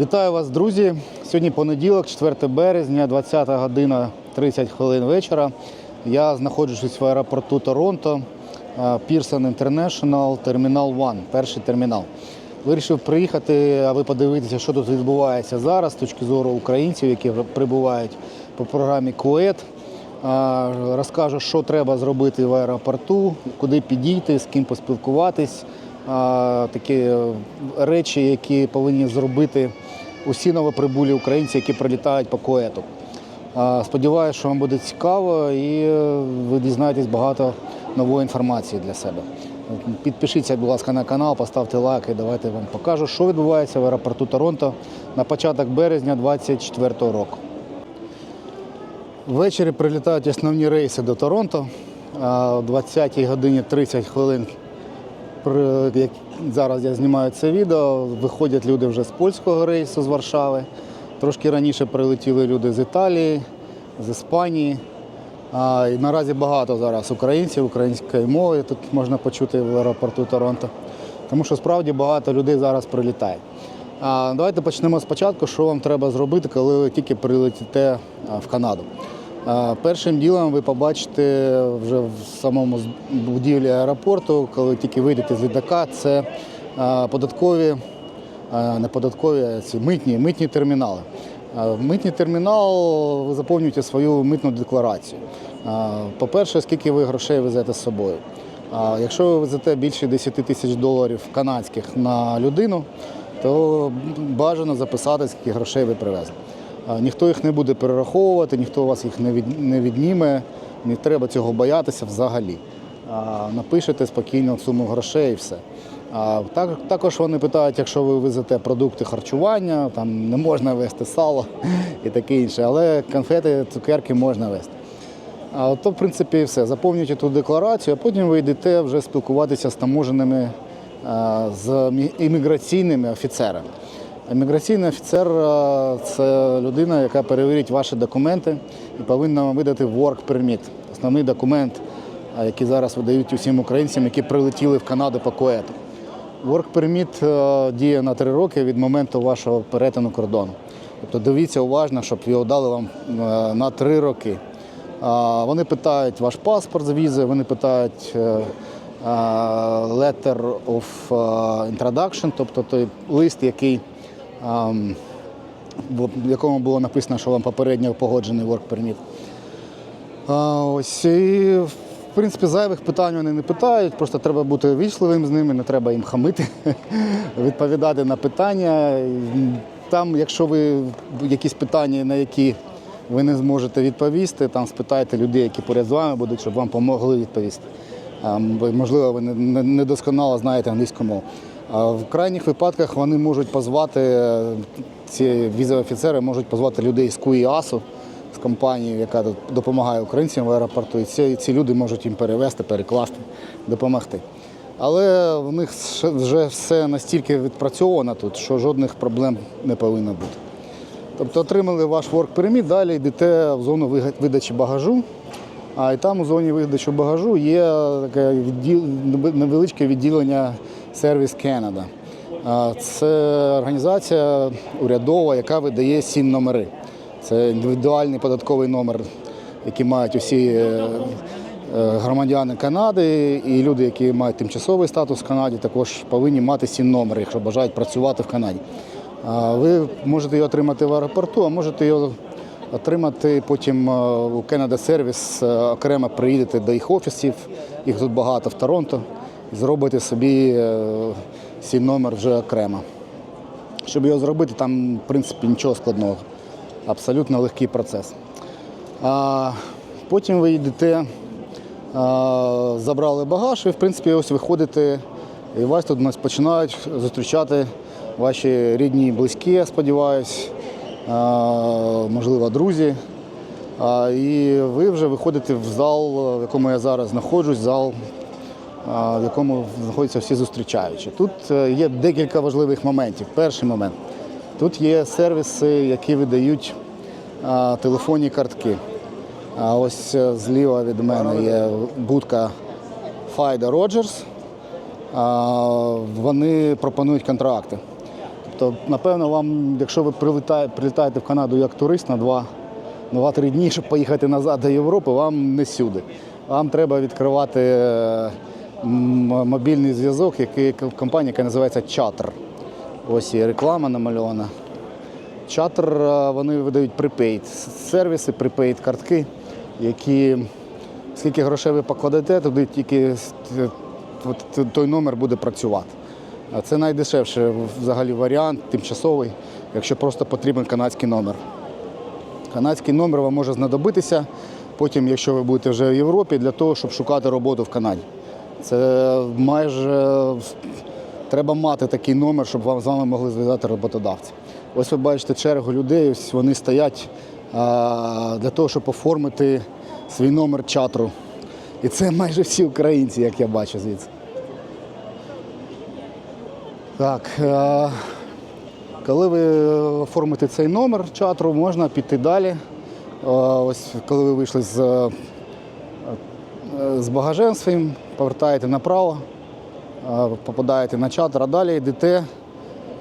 Вітаю вас, друзі. Сьогодні понеділок, 4 березня, 20 година 30 хвилин вечора. Я знаходжусь в аеропорту Торонто, е, Pearson International, Термінал 1, перший термінал. Вирішив приїхати, аби подивитися, що тут відбувається зараз з точки зору українців, які прибувають по програмі КУЕТ. Розкажу, що треба зробити в аеропорту, куди підійти, з ким поспілкуватись. Такі е, речі, які повинні зробити усі новоприбулі українці, які прилітають по коету. Сподіваюся, що вам буде цікаво і е, ви дізнаєтесь багато нової інформації для себе. Підпишіться, будь ласка, на канал, поставте лайк і давайте вам покажу, що відбувається в аеропорту Торонто на початок березня 2024 року. Ввечері прилітають основні рейси до Торонто. О 20 годині 30 хвилин. Як Зараз я знімаю це відео. Виходять люди вже з польського рейсу з Варшави. Трошки раніше прилетіли люди з Італії, з Іспанії. А, і наразі багато зараз українців, української мови тут можна почути в аеропорту Торонто. Тому що справді багато людей зараз прилітає. А, давайте почнемо спочатку, що вам треба зробити, коли ви тільки прилетите а, в Канаду. Першим ділом ви побачите вже в самому будівлі аеропорту, коли тільки вийдете з літака, це податкові, не податкові, а ці митні, митні термінали. В митний термінал ви заповнюєте свою митну декларацію. По-перше, скільки ви грошей везете з собою. Якщо ви везете більше 10 тисяч доларів канадських на людину, то бажано записати, скільки грошей ви привезли. Ніхто їх не буде перераховувати, ніхто у вас їх не відніме, не треба цього боятися взагалі. Напишете спокійно суму грошей і все. Також вони питають, якщо ви везете продукти харчування, там не можна вести сало і таке інше, але конфети, цукерки можна вести. А то, в принципі, все. Заповнюйте ту декларацію, а потім ви йдете вже спілкуватися з таможеними, з імміграційними офіцерами. Імміграційний офіцер це людина, яка перевірить ваші документи і повинна вам видати work permit. Основний документ, який зараз видають усім українцям, які прилетіли в Канаду по коету. Work permit е, діє на три роки від моменту вашого перетину кордону. Тобто дивіться уважно, щоб його дали вам е, на три роки. Вони питають ваш паспорт з візи, вони питають е, е, letter of е, introduction, тобто той лист, який, в якому було написано, що вам попередньо погоджений work permit. Ось і в принципі зайвих питань вони не питають, просто треба бути вічливим з ними, не треба їм хамити, відповідати на питання. Там, якщо ви якісь питання, на які ви не зможете відповісти, там спитайте людей, які поряд з вами будуть, щоб вам допомогли відповісти. Можливо, ви не- недосконало знаєте англійську мову. В крайніх випадках вони можуть позвати, ці візові офіцери можуть позвати людей з КУІАСу, з компанією, яка допомагає українцям в аеропорту, і ці, ці люди можуть їм перевезти, перекласти, допомогти. Але в них вже все настільки відпрацьовано тут, що жодних проблем не повинно бути. Тобто отримали ваш work permit, далі йдете в зону видачі багажу. А і там у зоні видачі багажу є таке відділ, невеличке відділення Service Canada. Це організація урядова, яка видає сім номери. Це індивідуальний податковий номер, який мають усі е, е, громадяни Канади і люди, які мають тимчасовий статус в Канаді, також повинні мати сім номер, якщо бажають працювати в Канаді. Ви можете його отримати в аеропорту, а можете його отримати потім е, у Canada Service, окремо приїдете до їх офісів, їх тут багато в Торонто, зробите собі е, свій номер вже окремо. Щоб його зробити, там, в принципі, нічого складного. Абсолютно легкий процес. А, потім ви йдете, забрали багаж і, в принципі, ось виходите, і вас тут нас починають зустрічати ваші рідні, близькі, я сподіваюся, можливо, друзі. І ви вже виходите в зал, в якому я зараз знаходжусь, зал в якому знаходяться всі зустрічаючі. Тут е, є декілька важливих моментів. Перший момент. Тут є сервіси, які видають телефонні картки. А ось е, зліва від мене є будка Файда Роджерс. Вони пропонують контракти. Тобто, напевно, вам, якщо ви прилітає- прилітаєте в Канаду як турист на два, на 2-3 дні, щоб поїхати назад до Європи, вам не сюди. Вам треба відкривати е, мобільний зв'язок, який компанія, яка називається Чатр. Ось і реклама намальована. Чатр е, вони видають prepaid сервіси, prepaid картки, які скільки грошей ви покладете, туди тільки той номер буде працювати. А це найдешевший взагалі варіант, тимчасовий, якщо просто потрібен канадський номер. Канадський номер вам може знадобитися потім, якщо ви будете вже в Європі, для того, щоб шукати роботу в Канаді. Це майже треба мати такий номер, щоб вам з вами могли зв'язати роботодавці. Ось ви бачите чергу людей, ось вони стоять для того, щоб оформити свій номер чатру. І це майже всі українці, як я бачу звідси. Так, коли ви оформите цей номер чатру, можна піти далі. Ось коли ви вийшли з, е, з багажем своїм, повертаєте направо, е, попадаєте на чатр, а далі йдете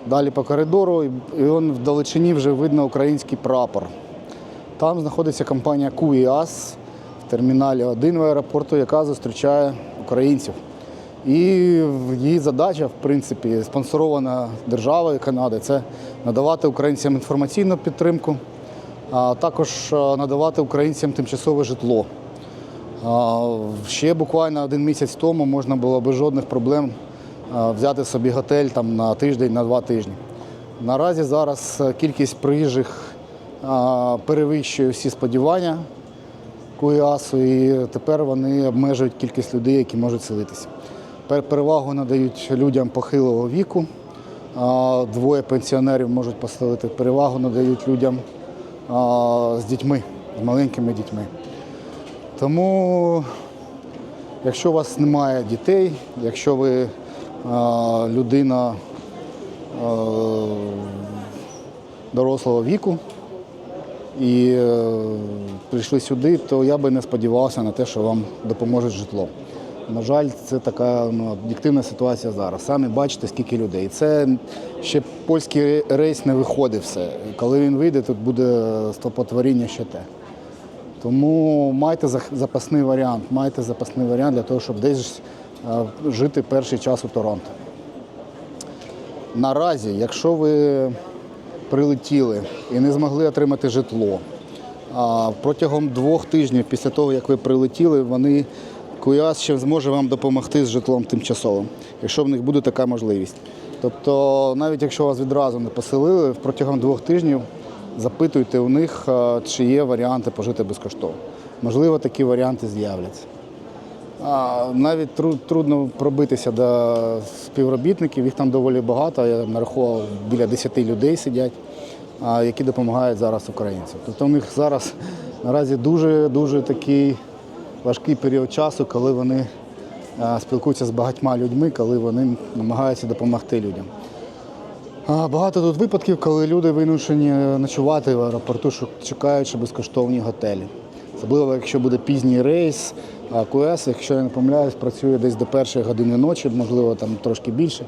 далі по коридору, і вон в далечині вже видно український прапор. Там знаходиться компанія QIAS в терміналі 1 в аеропорту, яка зустрічає українців. І її задача, в принципі, спонсорована державою Канади, це надавати українцям інформаційну підтримку, а також е, надавати українцям тимчасове житло. Ще буквально один місяць тому можна було без жодних проблем взяти собі готель там, на тиждень, на два тижні. Наразі зараз е, кількість приїжджих перевищує всі сподівання КУЯСу, і тепер вони обмежують кількість людей, які можуть селитися. Перевагу надають людям похилого віку. Двоє пенсіонерів можуть поселити. Перевагу надають людям з дітьми, з маленькими дітьми. Тому, якщо у вас немає дітей, якщо ви е, людина е, дорослого віку і е, прийшли сюди, то я би не сподівався на те, що вам допоможуть з житлом. На жаль, це така ну, об'єктивна ситуація зараз. Самі бачите, скільки людей. Це ще польський рейс не виходив все. Коли він вийде, тут буде стопотворіння ще те. Тому майте запасний варіант, майте запасний варіант для того, щоб десь е, жити перший час у Торонто. Наразі, якщо ви прилетіли і не змогли отримати житло, протягом двох тижнів після того, як ви прилетіли, вони КУЯС ще зможе вам допомогти з житлом тимчасовим, якщо в них буде така можливість. Тобто, навіть якщо вас відразу не поселили, протягом двох тижнів запитуйте у них, чи є варіанти пожити безкоштовно. Можливо, такі варіанти з'являться. Навіть тру- трудно пробитися до співробітників, їх там доволі багато. Я нарахував біля 10 людей сидять, які допомагають зараз українцям. Тобто у них зараз наразі дуже дуже такий важкий період часу, коли вони а, спілкуються з багатьма людьми, коли вони намагаються допомогти людям. Багато тут випадків, коли люди вимушені ночувати в аеропорту, чекаючи безкоштовні готелі. Особливо, якщо буде пізній рейс, а КУС, якщо я не помиляюсь, працює десь до першої години ночі, можливо, там трошки більше.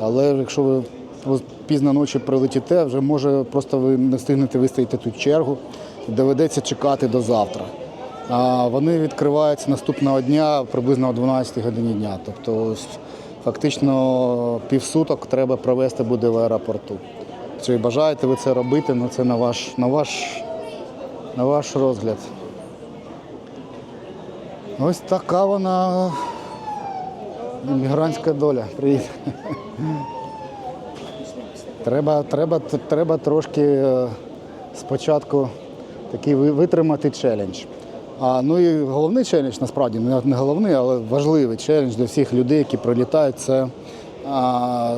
Але якщо ви пізно ночі прилетіте, вже може просто ви не встигнете вистояти тут чергу доведеться чекати до завтра. А вони відкриваються наступного дня приблизно о 12 годині дня. Тобто фактично півсуток треба провести буде в аеропорту. Чи бажаєте ви це робити, ну це на ваш, на ваш, на ваш розгляд. Ось така вона іммігрантська доля. Привіт. Треба, треба, треба трошки е, спочатку такий витримати челендж. А ну і головний челендж, насправді, не головний, але важливий челендж для всіх людей, які прилітають, це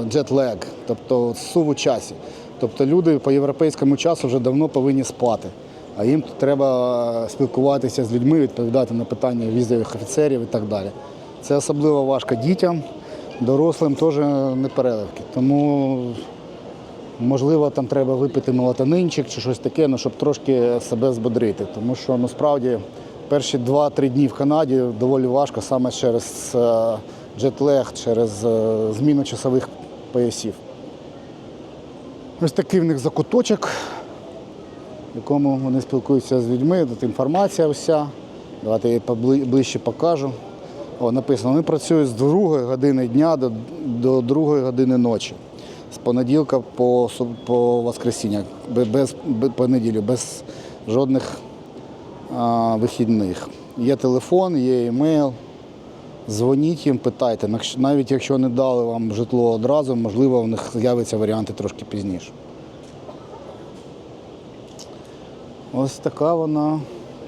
джетлег, тобто сув у часі. Тобто люди по європейському часу вже давно повинні спати. А їм треба спілкуватися з людьми, відповідати на питання візових офіцерів і так далі. Це особливо важко дітям, дорослим теж не переливки. Тому Можливо, там треба випити мелатонинчик чи щось таке, ну, щоб трошки себе збодрити. Тому що насправді перші 2-3 дні в Канаді доволі важко саме через е, джетлег, через е, зміну часових поясів. Ось такий в них закуточок, в якому вони спілкуються з людьми. Тут інформація вся. Давайте я її ближче покажу. О, написано, вони працюють з 2 години дня до, до 2 години ночі. З понеділка по, по воскресіння, без, без, по неділю, без жодних вихідних. Є телефон, є емейл. Дзвоніть їм, питайте. Навіть якщо не дали вам житло одразу, можливо, в них з'являться варіанти трошки пізніше. Ось така вона,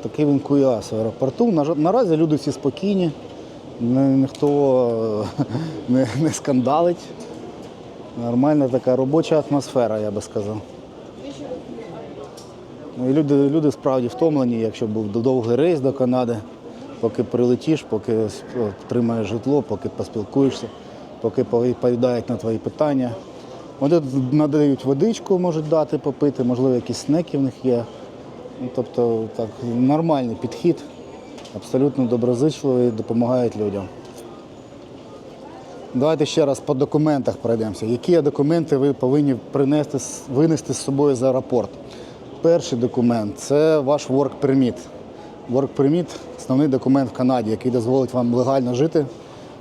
такий він куяс в аеропорту. Наразі люди всі спокійні, ніхто не скандалить. Нормальна така робоча атмосфера, я би сказав. Ну, і люди, люди справді втомлені, якщо був довгий рейс до Канади, поки прилетиш, поки отримаєш житло, поки поспілкуєшся, поки відповідають на твої питання. Вони надають водичку, можуть дати попити, можливо, якісь снеки в них є. Ну, тобто так, нормальний підхід, абсолютно доброзичливий, допомагають людям. Давайте ще раз по документах пройдемося. Які документи ви повинні принести, винести з собою з аеропорт? Перший документ це ваш work permit. Work permit – основний документ в Канаді, який дозволить вам легально жити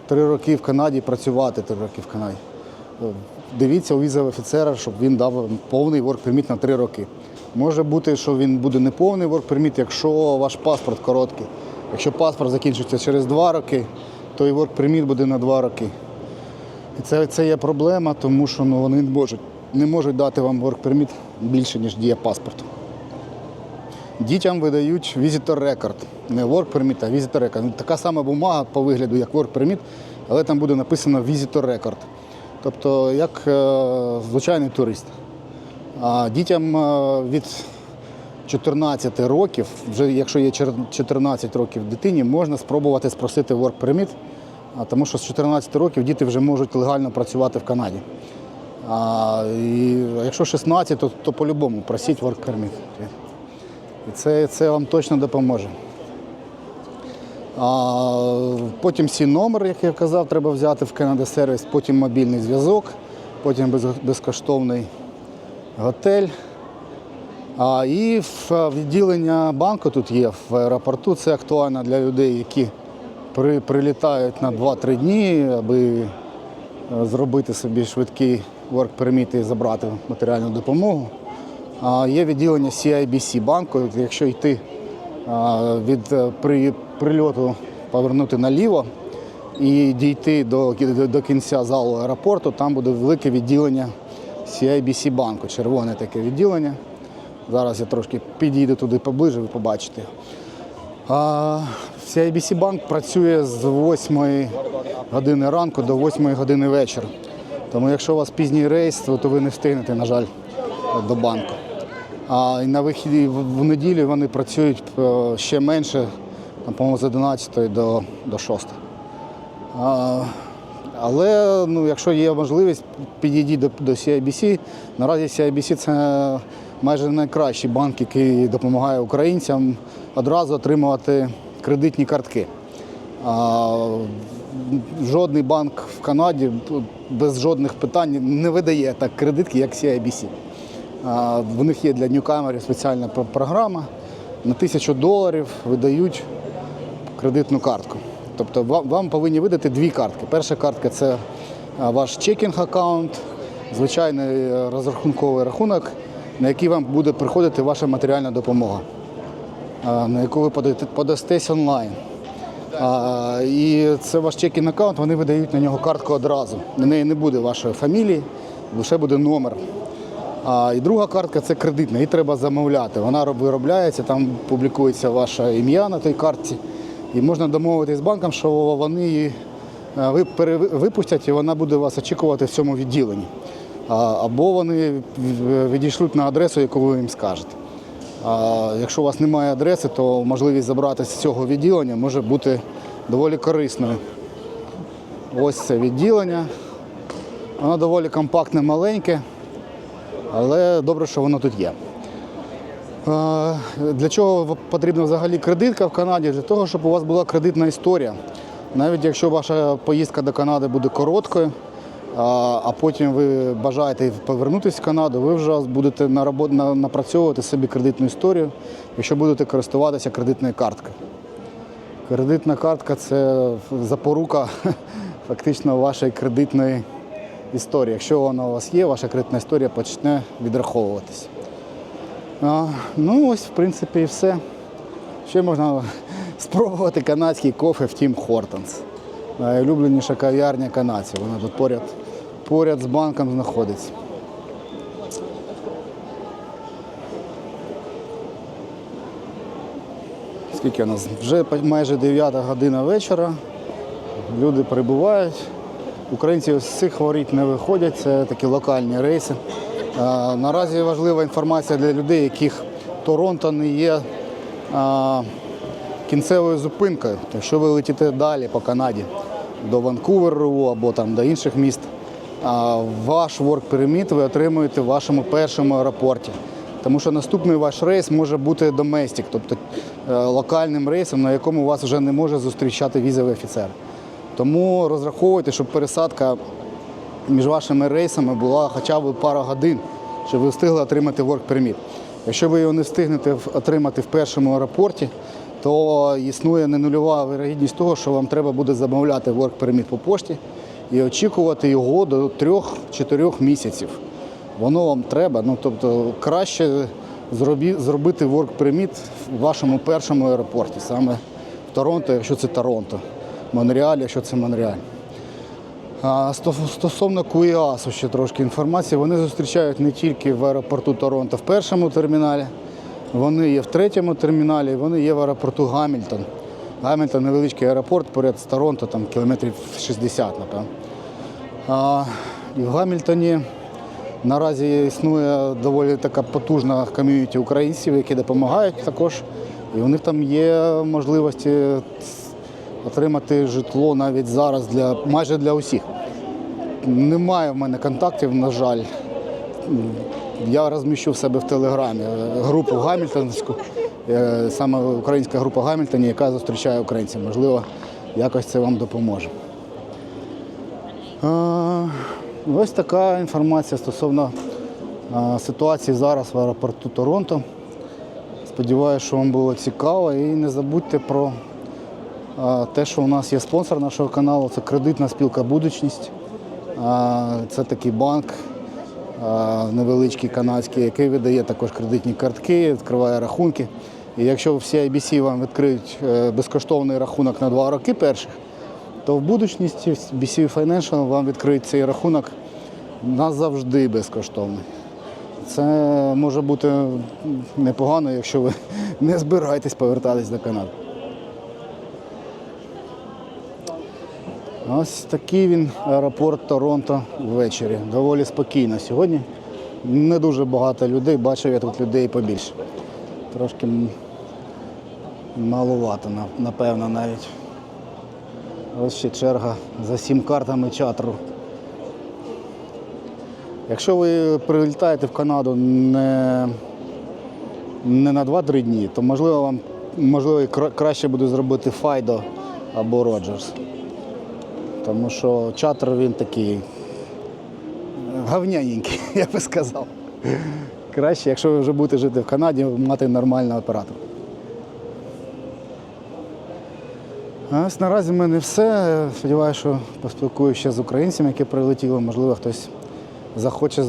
три роки в Канаді працювати три роки в Канаді. Дивіться у візового офіцера, щоб він дав повний work permit на три роки. Може бути, що він буде не повний work permit, якщо ваш паспорт короткий. Якщо паспорт закінчиться через два роки, то і work permit буде на два роки. І це, це є проблема, тому що ну, вони не можуть, не можуть дати вам permit більше, ніж діє паспорт. Дітям видають visitor record. Не work permit, а visitor record. Ну, Така сама бумага по вигляду, як permit, але там буде написано visitor record. Тобто як е, звичайний турист. А дітям е, від 14 років, вже якщо є 14 років дитині, можна спробувати спросити permit, тому що з 14 років діти вже можуть легально працювати в Канаді. А, і якщо 16, то, то по-любому просіть permit. І це, це вам точно допоможе. А, потім сі номер, як я казав, треба взяти в Canada Service, потім мобільний зв'язок, потім без, безкоштовний готель. А, і в відділення банку тут є в аеропорту. Це актуально для людей, які при, прилітають на 2-3 дні, аби зробити собі швидкий work і забрати матеріальну допомогу. Є відділення CIBC банку, якщо йти від е, прильоту повернути наліво і дійти до, до, кінця залу аеропорту, там буде велике відділення CIBC банку, червоне таке відділення. Зараз я трошки підійду туди поближе, ви побачите. CIBC банк працює з 8 години ранку до 8 години вечора. Тому якщо у вас пізній рейс, то ви не встигнете, на жаль, до банку. А на вихідні в в неділю вони працюють е, ще менше, там, по-моєму, з 11 до, до 6. А, але ну, якщо є можливість, підійдіть до, до CIBC. Наразі CIBC це майже найкращий банк, який допомагає українцям одразу отримувати кредитні картки. А, жодний банк в Канаді без жодних питань не видає так кредитки, як CIBC. В них є для ньюкамерів спеціальна програма. На тисячу доларів видають кредитну картку. Тобто вам, повинні видати дві картки. Перша картка це ваш чекінг аккаунт, звичайний е, розрахунковий рахунок, на який вам буде приходити ваша матеріальна допомога, на яку ви подастесь онлайн. А, і це ваш чекінг аккаунт, вони видають на нього картку одразу. На неї не буде вашої фамілії, лише буде номер. А, і друга картка це кредитна, її треба замовляти. Вона виробляється, там публікується ваше ім'я на той картці. І можна домовитися з банком, що вони її е, випустять і вона буде вас очікувати в цьому відділенні. Або вони відійшлють на адресу, яку ви їм скажете. Якщо у вас немає адреси, то можливість забрати з цього відділення може бути доволі корисною. Ось це відділення. Воно доволі компактне, маленьке, але добре, що воно тут є. Для чого потрібна взагалі кредитка в Канаді? Для того, щоб у вас була кредитна історія. Навіть якщо ваша поїздка до Канади буде короткою, а, потім ви бажаєте повернутися в Канаду, ви вже будете напрацьовувати собі кредитну історію, якщо будете користуватися кредитною карткою. Кредитна картка це запорука фактично вашої кредитної історії. Якщо вона у вас є, ваша кредитна історія почне відраховуватись. Ну ось, в принципі, і все. Ще можна спробувати канадський кофе в Тім Хортонс. Найулюбленіша кав'ярня канадців. Вона тут поряд, поряд з банком знаходиться. Скільки у нас? Вже майже 9 година вечора. Люди прибувають. Українці з цих воріт не виходять, це такі локальні рейси. Наразі важлива інформація для людей, яких Торонто не є кінцевою зупинкою. Якщо ви летите далі по Канаді до Ванкуверу або там до інших міст, ваш work permit ви отримуєте в вашому першому аеропорті. Тому що наступний ваш рейс може бути доместик, тобто е, локальним рейсом, на якому вас вже не може зустрічати візовий офіцер. Тому розраховуйте, щоб пересадка між вашими рейсами була хоча б пара годин, щоб ви встигли отримати work permit. Якщо ви його не встигнете отримати в першому аеропорті, то існує не нульова вирогідність того, що вам треба буде замовляти work permit по пошті і очікувати його до 3-4 місяців. Воно вам треба. Ну, тобто краще зробити work permit в вашому першому аеропорті, саме в Торонто, якщо це Торонто, Монреаль, якщо це Монреаль. Стосовно КУІАСу ще трошки інформації. Вони зустрічають не тільки в аеропорту Торонто в першому терміналі, вони є в третьому терміналі, вони є в аеропорту Гамільтон. Гамільтон невеличкий аеропорт поряд з Торонто, там кілометрів 60, напевно. І в Гамільтоні наразі існує доволі така потужна ком'юніті українців, які допомагають також. І у них там є можливості отримати житло навіть зараз для майже для усіх. Немає в мене контактів, на жаль. Я розміщу в себе в телеграмі е, групу Гамільтонську, саме українська група Гамільтоні, яка зустрічає українців. Можливо, якось це вам допоможе. Е, Ось така інформація стосовно е, ситуації зараз в аеропорту Торонто. Сподіваюся, що вам було цікаво. І не забудьте про е, те, що у нас є спонсор нашого каналу, це кредитна спілка Будучність. Е, Це такий банк е, невеличкий канадський, який видає також кредитні картки, відкриває рахунки. І якщо всі IBC вам відкриють е, безкоштовний рахунок на два роки перших, то в будучності BC Financial вам відкриють цей рахунок назавжди безкоштовний. Це може бути непогано, якщо ви не збираєтесь повертатись до Канади. Ось такий він аеропорт Торонто ввечері. Доволі спокійно сьогодні. Не дуже багато людей, бачив я тут людей побільше. Трошки м, маловато, напевно, навіть. Ось ще черга за сім картами чатру. Якщо ви прилітаєте в Канаду не, не на 2-3 дні, то можливо вам можливо, краще буде зробити Файдо або Роджерс. Тому що чатр він такий говняненький, я би сказав. Краще, якщо ви вже будете жити в Канаді, мати нормального оператора. А Ось наразі в мене все. Сподіваюся, що поспілкуюся ще з українцями, які прилетіли. Можливо, хтось захоче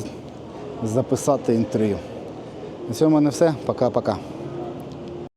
записати інтерв'ю. На цьому в мене все. Пока-пока.